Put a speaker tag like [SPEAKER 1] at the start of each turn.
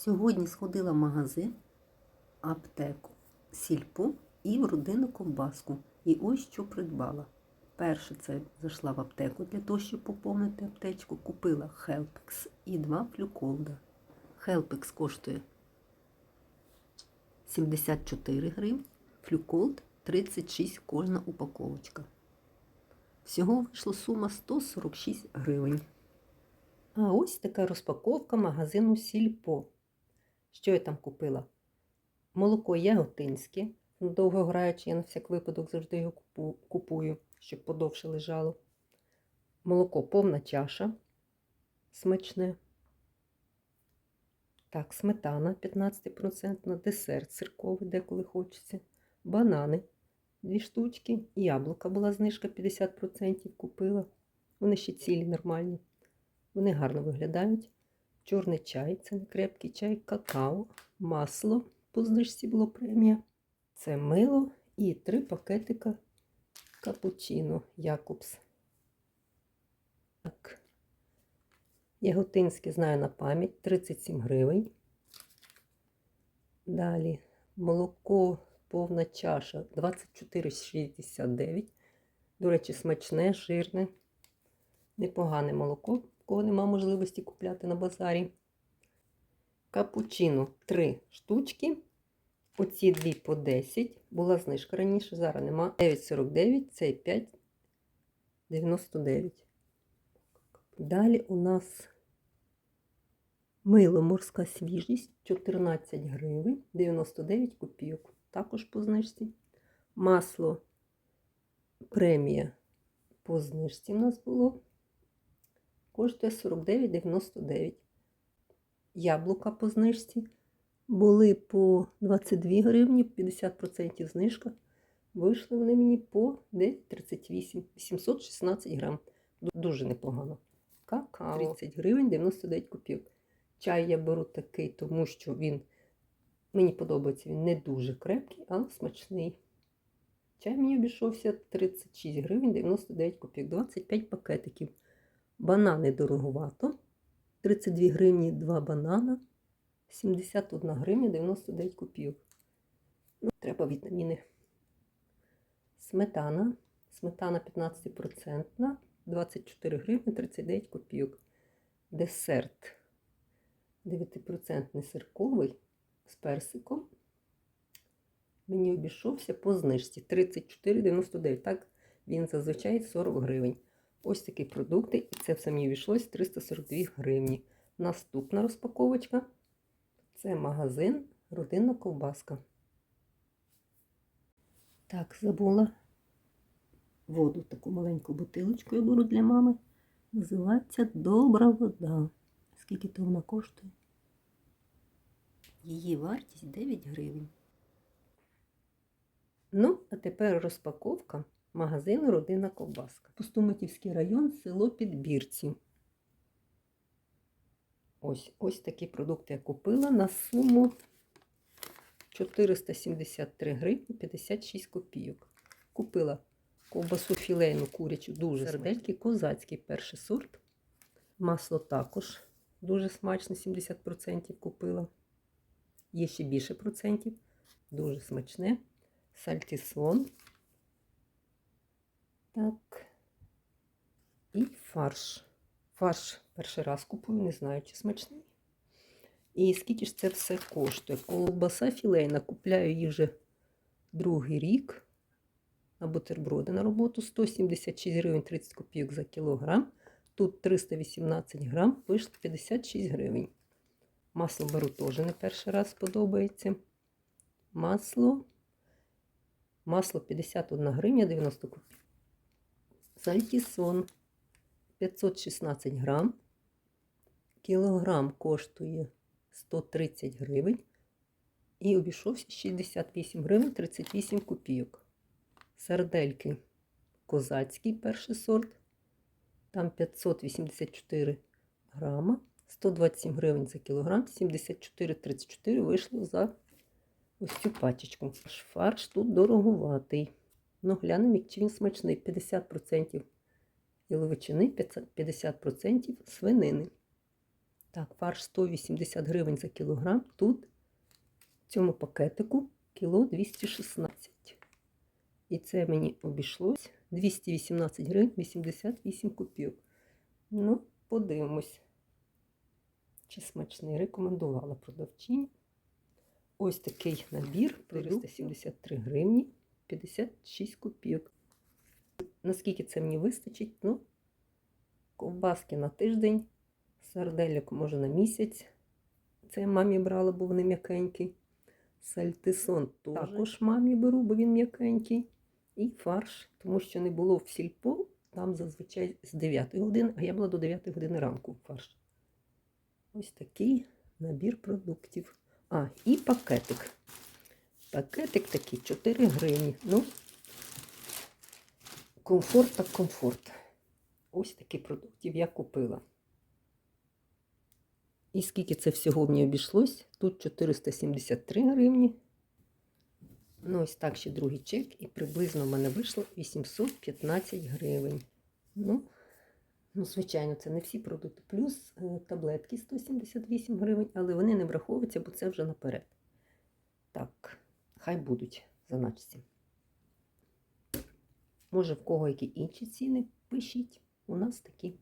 [SPEAKER 1] Сьогодні сходила в магазин, аптеку, сільпо і в родинну ковбаску. І ось що придбала. Перше це зайшла в аптеку для того, щоб поповнити аптечку. Купила Хелпекс і два флюколда. Хелпекс коштує 74 гривні, флюколд 36 кожна упаковочка. Всього вийшла сума 146 гривень. А ось така розпаковка магазину Сільпо. Що я там купила? Молоко яготинське. Довго граючи, я на всяк випадок завжди його купую, щоб подовше лежало. Молоко повна чаша. Смачне. Так, сметана 15%, десерт цирковий, деколи хочеться. Банани дві штучки. Яблука була знижка 50% купила. Вони ще цілі, нормальні. Вони гарно виглядають. Чорний чай, це не крепкий чай, какао, масло. По знижці було премія. Це мило і три пакетика капучино Якобс. Так. Яготинське знаю на пам'ять 37 гривень. Далі молоко повна чаша 24,69. До речі, смачне, жирне, непогане молоко, кого нема можливості купляти на базарі. Капучино 3 штучки. Оці дві по 10. Була знижка раніше, зараз нема. 9,49, цей 5,99. Далі у нас мило морська свіжість 14 гривень, 99 копійок. Також по знижці. Масло премія по знижці у нас було. Коштує 49,99. Яблука по знижці були по 22 гривні, 50% знижка. Вийшли вони мені по 9,38, 816 грам. Дуже непогано. Какао 30 гривень 99 копійок. Чай я беру такий, тому що він мені подобається, він не дуже крепкий, але смачний. Чай мені обійшовся 36 гривень 99 копійок, 25 пакетиків. Банани дороговато. 32 гривні 2 банана. 71 гривня 99 копійок. Ну, треба вітаміни. Сметана. Сметана 15%, 24 гривні 39 копійок. Десерт 9% сирковий з персиком. Мені обійшовся по знижці 34,99. Так, він зазвичай 40 гривень. Ось такі продукти, і це все мені обійшлось 342 гривні. Наступна розпаковочка це магазин Родинна ковбаска. Так, забула воду, таку маленьку бутилочку я беру для мами. Називається Добра вода. Скільки то вона коштує? Її вартість 9 гривень. Ну, а тепер розпаковка магазину Родинна ковбаска. Пустомитівський район, село Підбірці. Ось ось такі продукти я купила на суму 473 гривні 56 копійок. Купила ковбасу філейну курячу, дуже сердельки, козацький перший сорт. Масло також дуже смачне, 70% купила. Є ще більше процентів. Дуже смачне. Сальтісон. Так. І фарш. Фарш перший раз купую, не знаю, чи смачний. І скільки ж це все коштує? Колбаса філейна, купляю її вже другий рік. На бутерброди на роботу 176 гривень 30 копійок за кілограм. Тут 318 грам, вийшло 56 гривень. Масло беру теж не перший раз подобається. Масло. Масло 51 гривня 90 копійок. Сальтісон 516 грам. Кілограм коштує 130 гривень. І обійшовся 68 гривень 38 копійок. Сардельки козацький перший сорт. Там 584 грама. 127 гривень за кілограм, 74,34 вийшло за ось цю пачечку. Фарш тут дороговатий. Ну, глянемо, чи він смачний. 50% яловичини, 50% свинини. Так, фарш 180 гривень за кілограм. Тут в цьому пакетику кіло 216. І це мені обійшлось 218 гривень 88 копійок. Ну, подивимось, чи смачний. Рекомендувала продавчиня. Ось такий набір 473 гривні 56 копійок. Наскільки це мені вистачить? Ну, ковбаски на тиждень, сарделек може на місяць. Це я мамі брала, бо вони м'якенькі. Сальтисон також мамі беру, бо він м'якенький. І фарш, тому що не було в сільпо, там зазвичай з 9 години, а я була до 9 години ранку фарш. Ось такий набір продуктів. А, і пакетик. Пакетик такий 4 гривні. Ну, комфорт так комфорт. Ось такі продуктів я купила. І скільки це всього мені обійшлось? Тут 473 гривні. Ну, ось так ще другий чек, і приблизно в мене вийшло 815 гривень. Ну, ну, звичайно, це не всі продукти. Плюс е, таблетки 178 гривень, але вони не враховуються, бо це вже наперед. Так, хай будуть заначці. Може, в кого які інші ціни, пишіть. У нас такі.